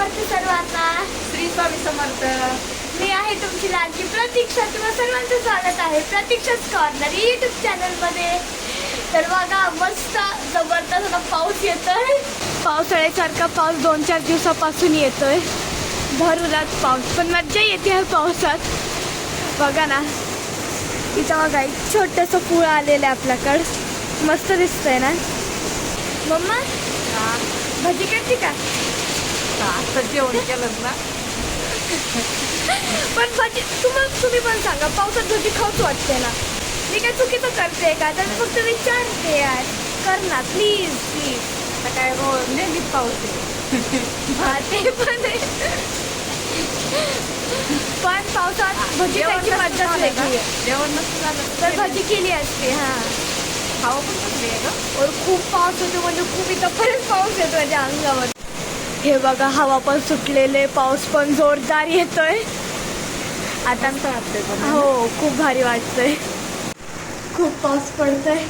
समर्थ सर्वांना श्री स्वामी समर्थ. मी आहे तुमची लाडकी प्रतीक्षा. तुम्हा सर्वांचं स्वागत आहे. प्रतीक्षाच कॉर्नर युट्यूब चॅनलमध्ये तर बघा मस्त जबरदस्त असा पाऊस येतोय. पावसाळ्यासारखा पाऊस दोन चार दिवसापासून येतोय. भरूलाच पाऊस. पण मज्जा येते ह्या पावसात. बघा ना. इथं बघा एक छोटंसं फूल आलेलं आहे आपल्याकडं. मस्त दिसतंय ना? मम्मा? भाजी करते का? आता जेवण केलं ना. पण भाजी तुम्हाला तुम्ही पण सांगा पावसात भाजी खाऊच वाटते ना. मी काय चुकीचं करते का? तर फक्त विचारते यार. कर ना प्लीज प्लीज आता काय रोज नेहमीच पाऊस आहे. हा ते पण आहे. पण पावसात भजी जेवण खायची नसतं मज्जाच झालं का? वेगळी आहे. जेवण नसतं झालं तर भाजी केली असते हा. खावं पण कसली आहे गं? और खूप पाऊस होतो म्हणजे खूप इथं परत पाऊस येतो माझ्या अंगावर. हे बघा हवा पण सुटलेले पाऊस पण जोरदार येतोय. आता. हो खूप भारी वाटतंय. खूप पाऊस पडतोय.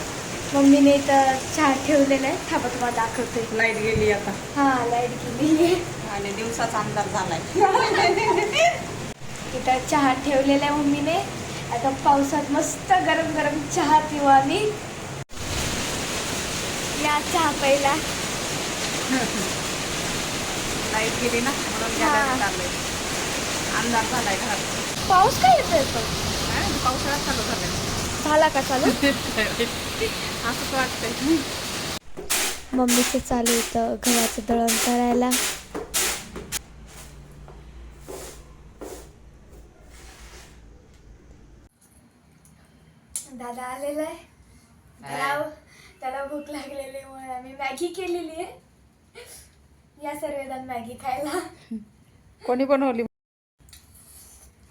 मम्मीने इथं चहा ठेवलेला आहे. थांबा तुम्हाला दाखवते. लाइट गेली आता. हा लाइट गेली. आणि दिवसाचा अंदाज झालाय. इथं चहा ठेवलेला आहे मम्मीने. आता पावसात मस्त गरम गरम चहा पिऊ आम्ही. या चहा पहिला लाइट गेली ना म्हणून अंदाज झालाय घरात. पाऊस काय येतोय पण हा, पावसाळा चालू झालाय. झाला का चालू? असंच वाटतंय. मम्मीचं चालू होतं गव्हाचं दळण करायला. दादा आलेला आहे त्याला त्याला भूक लागलेली मुळे आम्ही मॅगी केलेली आहे. या सर्वजण मॅगी खायला. कोणी बनवली?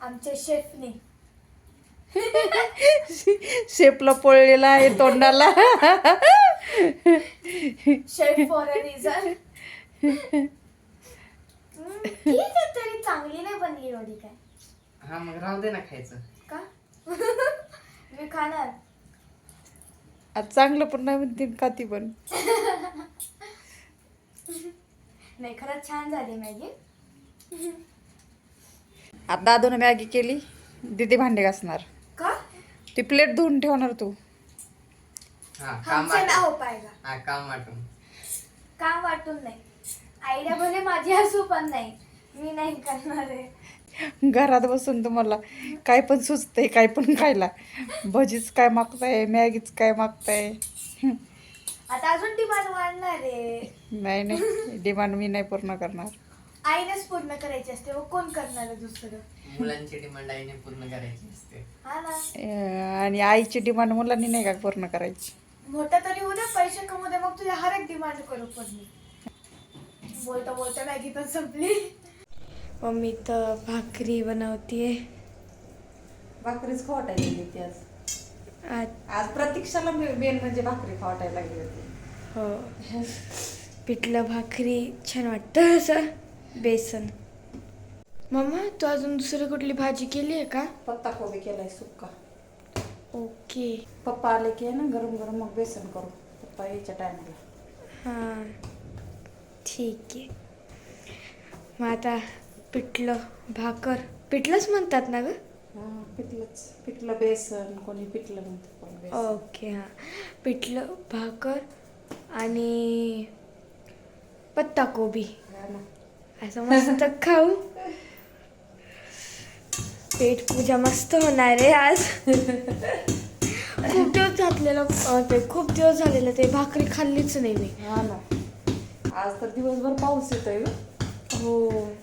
आमच्या शेफने. शेपला पळलेला आहे तोंडाला. शेफ फॉर अ रिझन ठीक आहे तरी चांगली नाही बनली एवढी काय. हा मग राहू दे ना खायचं. का? मी खाणार. आज चांगलं पण नाही म्हणते का ती पण. नाही खरंच छान झाली मॅगी. आता दादून मॅगी केली दीदी भांडे घासणार. का? ती प्लेट धुवून ठेवणार तू. हा काम हमसे ना हो पाएगा हा काम वाटून. काम वाटून नाही. आईला भले माझी हसू पण नाही. मी नाही करणार आहे. घरात बसून तुम्हाला काय पण सुचतंय काय पण खायला. भजीच काय मागताय मॅगीच काय मागताय? आता अजून डिमांड वाढणार आहे. नाही नाही. डिमांड मी नाही पूर्ण करणार. आईनेच पूर्ण करायची असते. मग कोण करणार आहे दुसरं? मुलांची डिमांड आईने पूर्ण करायची असते. हा ना. अं, आणि आईची डिमांड मुलांनी नाही का पूर्ण करायची? मोठा तरी होऊ दे पैसे कमवू दे मग तुझ्या हर एक डिमांड करू पण मी. बोलता बोलता मॅगी पण संपली. मम्मी तर भाकरी बनवतीये. भाकरीच गेली ती आज. आज प्रतीक्षाला मेन म्हणजे भाकरी खवाटायला लागली होती. हो. पिठलं भाकरी छान वाटतं असं. बेसन. मम्मा तू अजून दुसरी कुठली भाजी केली आहे का? पत्ता कोबी केलाय सुक्का. ओके. पप्पा आले की आहे ना गरम गरम मग बेसन करू. पप्पा यायच्या टायमाला. हां. ठीक आहे. मग आता पिठलं भाकर. पिठलंच म्हणतात ना ग? पिठलंच. पिठलं बेसन कोणी पिठलं म्हणतं कोणी बेसन. ओके हां. पिठलं भाकर आणि पत्ता कोबी. हा ना. असं मस्त खाऊ. पेट पूजा मस्त होणार आहे आज. खूप दिवस घातलेलं अं, ते खूप दिवस झालेलं ते भाकरी खाल्लीच नाही मी. हा ना. आज तर दिवसभर पाऊस येतोय हो. तर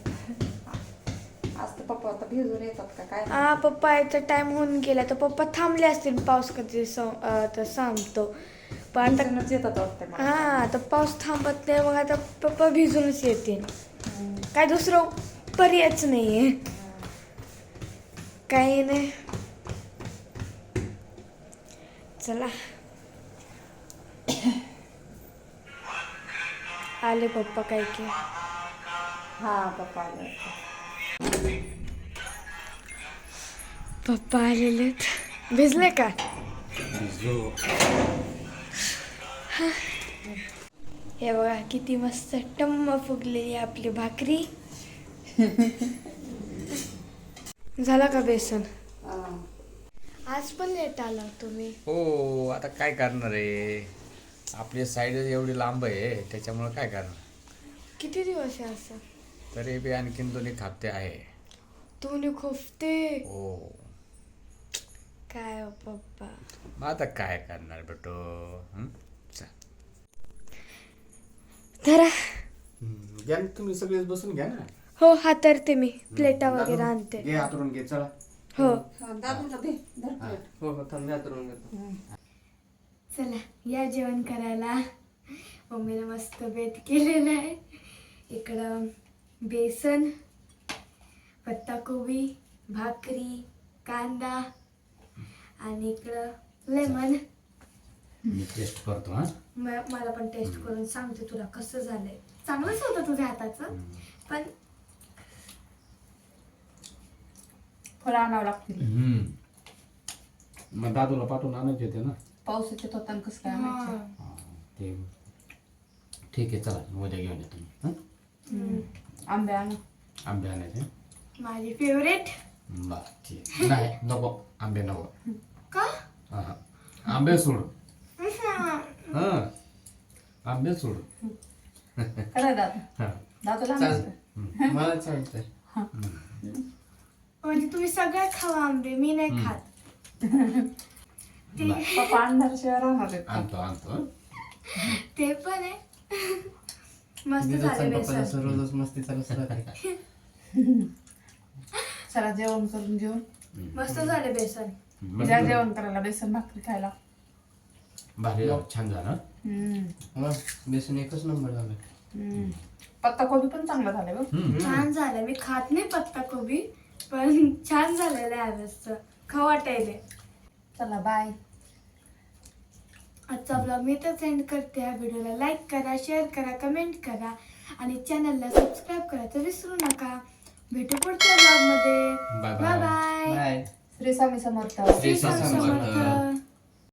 पप्पा आता भिजून येतात का? काय? हा पप्पा यायचा टाइम होऊन गेला. तर पप्पा थांबले असतील पाऊस कधी सं- अं, तर संपतो. पण आता भिजूनच येतात वाटतं मला. हा आता पाऊस थांबत नाही मग आता पप्पा भिजूनच येतील. हम्म. काय दुसरं पर्यायच नाहीये. काही नाही. चला. आले पप्पा काय की. हा पप्पा आले. वाटतं. पप्पा आलेले भिजले का हे बघा किती मस्त टम्म फुगलेली आपली भाकरी. झाला का बेसन? आज पण लेट आला तुम्ही. हो आता काय करणार आहे? आपली साईड एवढी लांब आहे त्याच्यामुळं काय करणार? किती दिवस आहे असं? तरी बी आणखीन दोन्ही खापते आहे. तुम्ही खोफते हो. काय हो पप्पा? मग आता काय करणार बेटो? हं? चल. धरा. हं, घ्या ना तुम्ही सगळेच बसून घ्या ना. हो हातरते मी. प्लेटा वगैरे आणते. घे हातरून घे चला. हो. हो. हो थांब मी हातरून घेतो. चला या जेवण करायला. मम्मीने मस्त बेत केलेला आहे. इकडं बेसन पत्ताकोबी भाकरी कांदा आणि इकडं लेमन. मी टेस्ट करतो हा. म- मला पण टेस्ट करून सांगते तुला कसं झालंय. चांगलंच होतं तुझ्या हाताचं पण फळं आणावं लागतील. मग दादूला पाठवून आणायचे होते ना? पावसाच्या तोतान कसं काय आणायचं? हा. हा, ते ठीक आहे चला उद्या घेऊन येतो मी हं? हम्म. आंबे आणा. आंबे आणायचे. माझी फेवरेट बरं ठीक. नाही नको. आंबे नको. का? हा, हा. आंबे सोड. हा. आंबे सोड. खरं दादा. हा. दादाला चाल आणायचं. मला चालतंय. म्हणजे तुम्ही सगळ्या खावा आंबे मी नाही खात. पप्पा आणणारशिवाय राहणार आहेत. का? आणतो आणतो हं? ते पण आहे. मस्त झाले बेसन. रोजच मस्ती चालू चला जेवण करून घेऊन मस्त झाले बेसन. ज्या जेवण करायला बेसन भाकरी खायला. भारी छान झालं हं? हम्म. बेसन एकच नंबर झालं. हम्म. पत्ता कोबी पण चांगला झाला ग छान झालं. मी खात नाही पत्ता कोबी पण छान झालेलं आहे आजचं. खाऊ वाटायले. चला बाय. आजचा ब्लॉग मी तर सेंड करते. या व्हिडिओला लाईक करा शेअर करा कमेंट करा. आणि चॅनलला सबस्क्राईब करायचं विसरू नका. भेटू पुढच्या bye. Bye bye bye Shri Swami Samarth Shri Swami Samarth.